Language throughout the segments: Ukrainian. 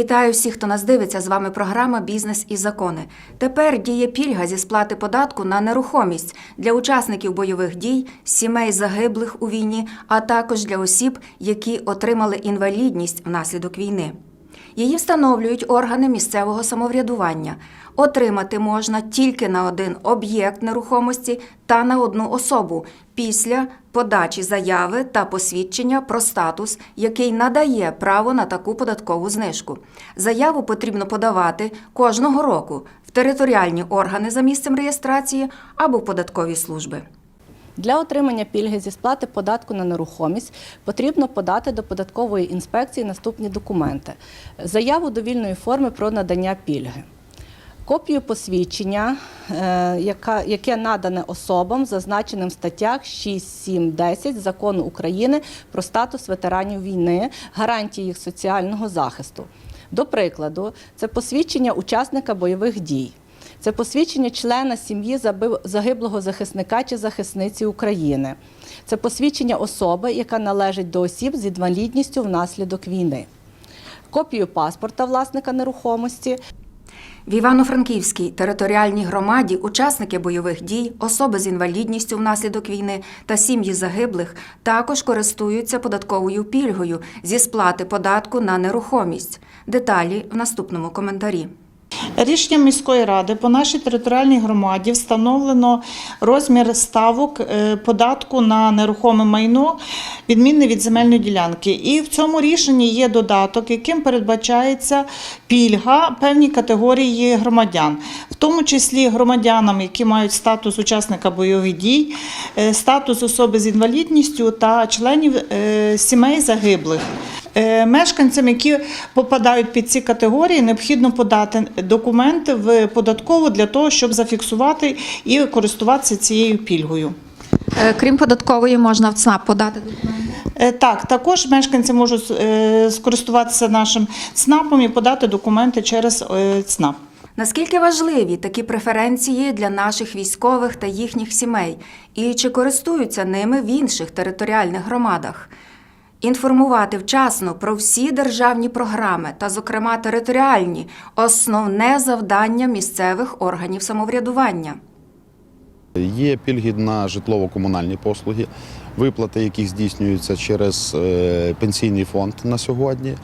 Вітаю всіх, хто нас дивиться. З вами програма Бізнес і закони. Тепер діє пільга зі сплати податку на нерухомість для учасників бойових дій, сімей загиблих у війні, а також для осіб, які отримали інвалідність внаслідок війни. Її встановлюють органи місцевого самоврядування. Отримати можна тільки на один об'єкт нерухомості та на одну особу після подачі заяви та посвідчення про статус, який надає право на таку податкову знижку. Заяву потрібно подавати кожного року в територіальні органи за місцем реєстрації або в податкові служби. Для отримання пільги зі сплати податку на нерухомість потрібно подати до податкової інспекції наступні документи: заяву довільної форми про надання пільги. Копію посвідчення, е, яке надане особам, зазначеним в статтях 6, 7, 10 Закону України про статус ветеранів війни, гарантії їх соціального захисту. До прикладу, це посвідчення учасника бойових дій. Це посвідчення члена сім'ї загиблого захисника чи захисниці України. Це посвідчення особи, яка належить до осіб з інвалідністю внаслідок війни. Копію паспорта власника нерухомості, В Івано-Франківській територіальній громаді учасники бойових дій, особи з інвалідністю внаслідок війни та сім'ї загиблих також користуються податковою пільгою зі сплати податку на нерухомість. Деталі в наступному коментарі. Рішенням міської ради по нашій територіальній громаді встановлено розмір ставок е, податку на нерухоме майно, відмінний від земельної ділянки. І в цьому рішенні є додаток, яким передбачається пільга певній категорії громадян, в тому числі громадянам, які мають статус учасника бойових дій, е, статус особи з інвалідністю та членів е, сімей загиблих. Е, Мешканцям, які попадають під ці категорії, необхідно подати документи в податкову для того, щоб зафіксувати і користуватися цією пільгою. Е, Крім податкової, можна в ЦНАП подати документи. Е, Так, також мешканці можуть скористуватися нашим ЦНАПом і подати документи через ЦНАП. Наскільки важливі такі преференції для наших військових та їхніх сімей, і чи користуються ними в інших територіальних громадах? Інформувати вчасно про всі державні програми та, зокрема, територіальні основне завдання місцевих органів самоврядування. Є пільги на житлово-комунальні послуги, виплати, яких здійснюються через е, пенсійний фонд на сьогодні.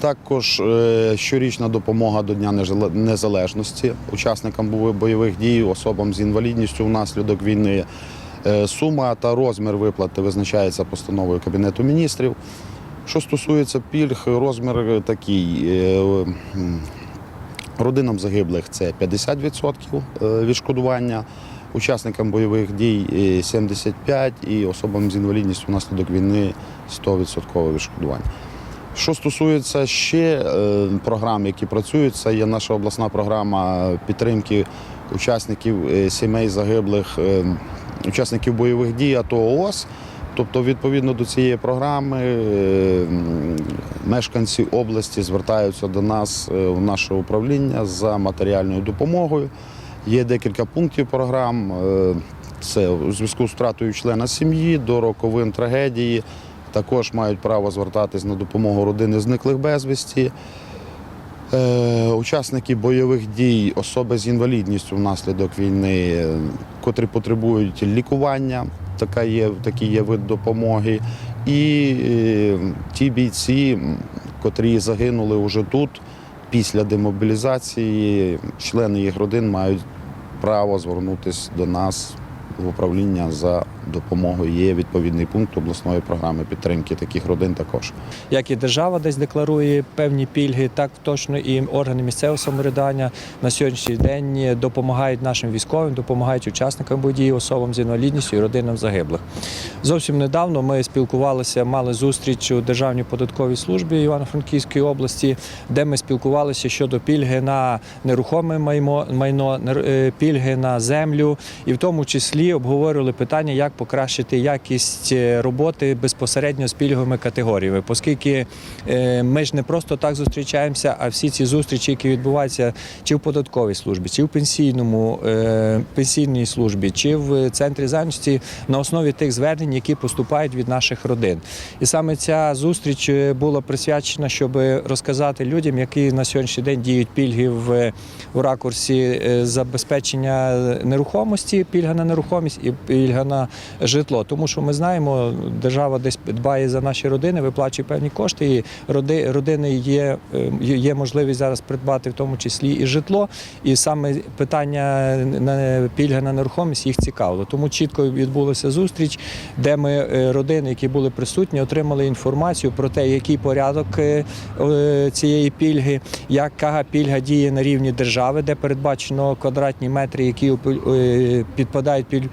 Також е, щорічна допомога до Дня Незалежності учасникам бо- бойових дій, особам з інвалідністю внаслідок війни. Е, Сума та розмір виплати визначається постановою Кабінету міністрів. Що стосується пільг, розмір такий. е, Родинам загиблих це 50% е, відшкодування, учасникам бойових дій е, 75% і особам з інвалідністю внаслідок війни 100% відшкодування. Що стосується ще програм, які працюють, це є наша обласна програма підтримки учасників сімей загиблих, учасників бойових дій АТО ООС. Тобто, відповідно до цієї програми, е, мешканці області звертаються до нас е, в наше управління за матеріальною допомогою. Є декілька пунктів програм. е, Це у зв'язку з втратою члена сім'ї до роковин трагедії. Також мають право звертатись на допомогу родини зниклих безвісті. Е, Учасники бойових дій, особи з інвалідністю внаслідок війни, котрі потребують лікування, така є, такий є вид допомоги. І е, ті бійці, котрі загинули вже тут, після демобілізації, члени їх родин мають право звернутися до нас в управління за допомогою. Є відповідний пункт обласної програми підтримки таких родин також. як і держава десь декларує певні пільги, так точно і органи місцевого самоврядування на сьогоднішній день допомагають нашим військовим, допомагають учасникам події, особам з інвалідністю і родинам загиблих. Зовсім недавно ми спілкувалися, мали зустріч у Державній податковій службі Івано-Франківської області, де ми спілкувалися щодо пільги на нерухоме майно, е, пільги на землю, і в тому числі обговорювали питання, як покращити якість е, роботи безпосередньо з пільговими категоріями, оскільки е, ми ж не просто так зустрічаємося, а всі ці зустрічі, які відбуваються чи в податковій службі, чи в пенсійному е, пенсійній службі, чи в центрі зайнятості на основі тих звернень, які поступають від наших родин. І саме ця зустріч була присвячена, щоб розказати людям, які на сьогоднішній день діють пільги в, в ракурсі забезпечення нерухомості, пільга на нерухомість і пільга на житло. Тому що ми знаємо, держава десь дбає за наші родини, виплачує певні кошти, і роди, родини є, е, є можливість зараз придбати в тому числі і житло. І саме питання на пільга на нерухомість їх цікавило. Тому чітко відбулася зустріч, де ми е, родини, які були присутні, отримали інформацію про те, який порядок е, цієї пільги, яка пільга діє на рівні держави, де передбачено квадратні метри, які підпадають під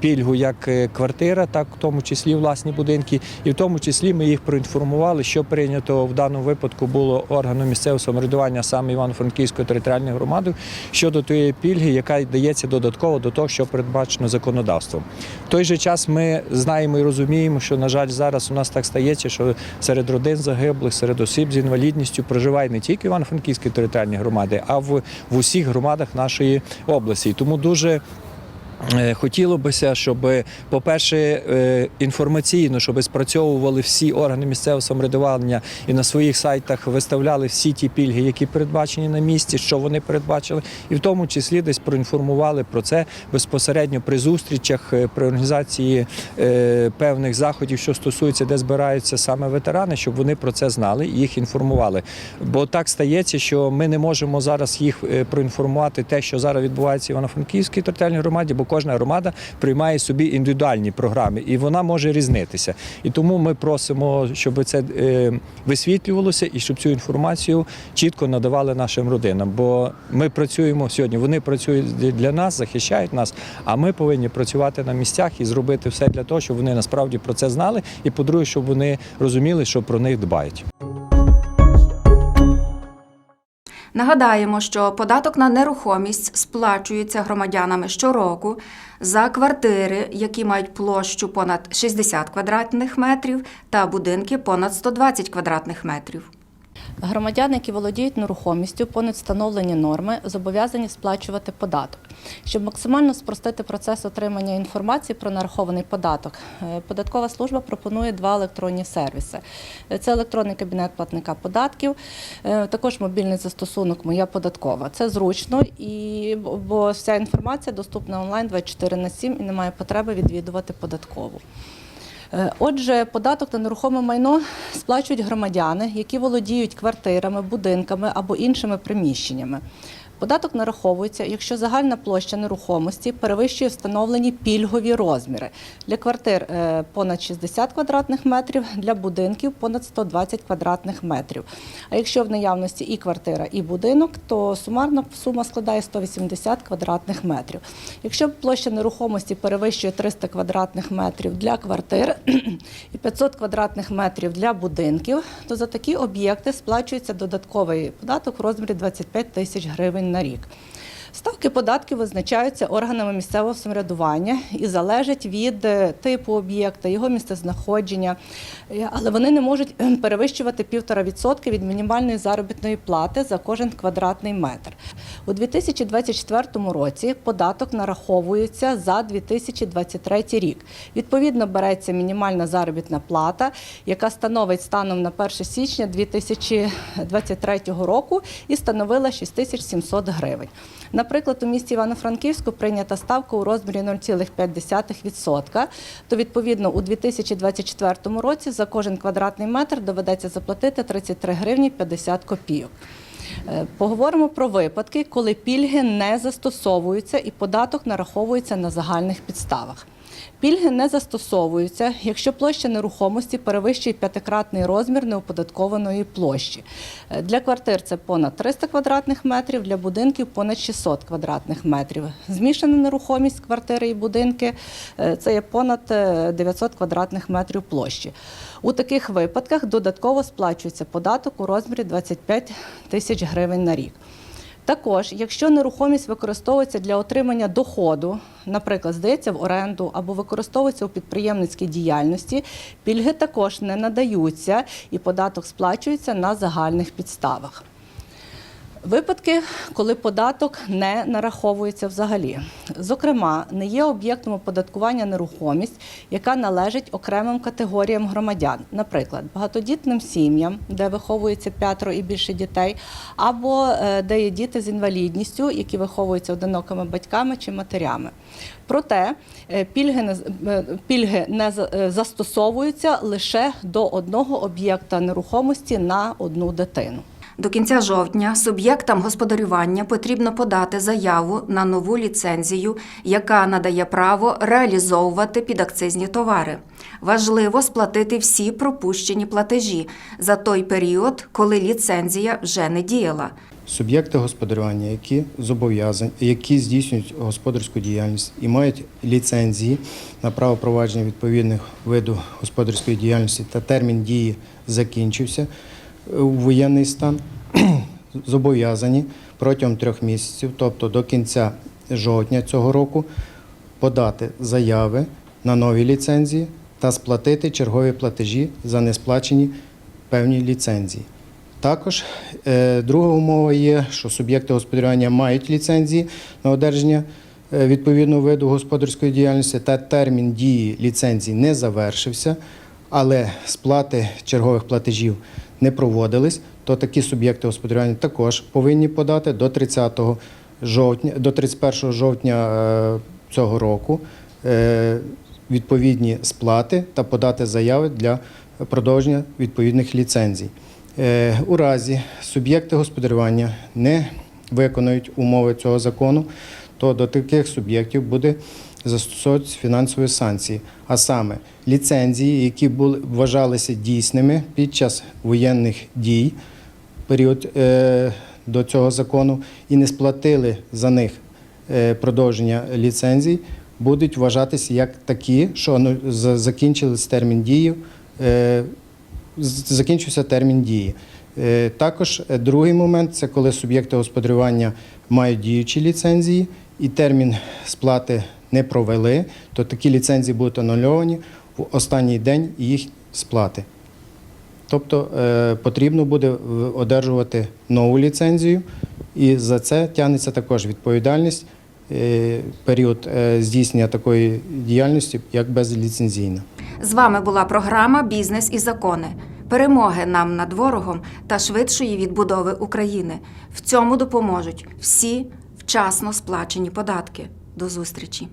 пільгу як квартира, так в тому числі власні будинки, і в тому числі ми їх проінформували, що прийнято в даному випадку було органом місцевого самоврядування саме Івано-Франківської територіальної громади щодо тієї пільги, яка дається додатково до того, що передбачено законодавством. В той же час ми знаємо і розуміємо, що на жаль зараз у нас так стається, що серед родин загиблих, серед осіб з інвалідністю проживає не тільки Івано-Франківської територіальної громади, а в, в усіх громадах нашої області. Тому дуже Е, Хотіло бися, щоб, по-перше, е, інформаційно, щоб спрацьовували всі органи місцевого самоврядування і на своїх сайтах виставляли всі ті пільги, які передбачені на місці, що вони передбачили, і в тому числі десь проінформували про це безпосередньо при зустрічах, е, при організації е, певних заходів, що стосується, де збираються саме ветерани, щоб вони про це знали і їх інформували. Бо так стається, що ми не можемо зараз їх е, проінформувати те, що зараз відбувається в Івано-Франківській територіальній громаді, бо кожна громада приймає собі індивідуальні програми, і вона може різнитися. І тому ми просимо, щоб це е, висвітлювалося і щоб цю інформацію чітко надавали нашим родинам. Бо ми працюємо сьогодні, вони працюють для нас, захищають нас, а ми повинні працювати на місцях і зробити все для того, щоб вони насправді про це знали, і по-друге, щоб вони розуміли, що про них дбають. Нагадаємо, що податок на нерухомість сплачується громадянами щороку за квартири, які мають площу понад 60 квадратних метрів, та будинки понад 120 квадратних метрів. Громадяни, які володіють нерухомістю, понад встановлені норми, зобов'язані сплачувати податок. Щоб максимально спростити процес отримання інформації про нарахований податок, е, податкова служба пропонує два електронні сервіси: Е, це електронний кабінет платника податків, е, також мобільний застосунок Моя податкова. Це зручно бо вся інформація доступна онлайн 24 на 7 і немає потреби відвідувати податкову. Е, Отже, податок на нерухоме майно сплачують громадяни, які володіють квартирами, будинками або іншими приміщеннями. Податок нараховується, якщо загальна площа нерухомості перевищує встановлені пільгові розміри. Для квартир е, понад 60 квадратних метрів, для будинків понад 120 квадратних метрів. А якщо в наявності і квартира, і будинок, то сумарна сума складає 180 квадратних метрів. Якщо площа нерухомості перевищує 300 квадратних метрів для квартир і 500 квадратних метрів для будинків, то за такі об'єкти сплачується додатковий податок в розмірі 25 тисяч гривень на рік. Ставки податків визначаються органами місцевого самоврядування і залежать від е, типу об'єкта, його місцезнаходження, Е, але вони не можуть е, перевищувати 1,5% від мінімальної заробітної плати за кожен квадратний метр. У 2024 році податок нараховується за 2023 рік. Відповідно, береться мінімальна заробітна плата, яка становить станом на 1 січня 2023 року і становила 6700 гривень. Наприклад, у місті Івано-Франківську прийнята ставка у розмірі 0,5%, то відповідно у 2024 році за кожен квадратний метр доведеться заплатити 33 гривні 50 копійок. Е, Поговоримо про випадки, коли пільги не застосовуються і податок нараховується на загальних підставах. Пільги не застосовуються, якщо площа нерухомості перевищує п'ятикратний розмір неоподаткованої площі. Е, Для квартир це понад 300 квадратних метрів, для будинків понад 600 квадратних метрів. Змішана нерухомість квартири і будинки е, це є понад е, 900 квадратних метрів площі. У таких випадках додатково сплачується податок у розмірі 25 тисяч гривень на рік. Також, якщо нерухомість використовується для отримання доходу, наприклад, здається в оренду або використовується у підприємницькій діяльності, пільги також не надаються і податок сплачується на загальних підставах. Випадки, коли податок не нараховується взагалі. Зокрема, не є об'єктом оподаткування нерухомість, яка належить окремим категоріям громадян, наприклад, багатодітним сім'ям, де виховується п'ятеро і більше дітей, або е, де є діти з інвалідністю, які виховуються одинокими батьками чи матерями. Проте е, пільги не, е, пільги не за- застосовуються лише до одного об'єкта нерухомості на одну дитину. До кінця жовтня суб'єктам господарювання потрібно подати заяву на нову ліцензію, яка надає право реалізовувати підакцизні товари. Важливо сплатити всі пропущені платежі за той період, коли ліцензія вже не діяла. Суб'єкти господарювання, які зобов'язані, які здійснюють господарську діяльність і мають ліцензії на право провадження відповідних виду господарської діяльності та термін дії закінчився у воєнний стан, зобов'язані протягом трьох місяців, тобто до кінця жовтня цього року, подати заяви на нові ліцензії та сплатити чергові платежі за несплачені певні ліцензії. Також е, друга умова є, що суб'єкти господарювання мають ліцензії на одержання е, відповідного виду господарської діяльності та термін дії ліцензії не завершився, але сплати чергових платежів не проводились, то такі суб'єкти господарювання також повинні подати до 30 жовтня, до 31 жовтня е, цього року е, відповідні сплати та подати заяви для продовження відповідних ліцензій. Е, У разі суб'єкти господарювання не виконують умови цього закону, то до таких суб'єктів буде застосовуватися фінансові санкції, а саме ліцензії, які були вважалися дійсними під час воєнних дій, період е, до цього закону, і не сплатили за них е, продовження ліцензій, будуть вважатися як такі, що ну, за- закінчились термін дії. е, закінчився термін дії. Е, Також е, другий момент це коли суб'єкти господарювання мають діючі ліцензії і термін сплати не провели, то такі ліцензії будуть анульовані в останній день їх сплати. Тобто е, потрібно буде е, одержувати нову ліцензію, і за це тягнеться також відповідальність е, період здійснення такої діяльності як безліцензійна. З вами була програма Бізнес і закони. Перемоги нам над ворогом та швидшої відбудови України. В цьому допоможуть всі вчасно сплачені податки. До зустрічі!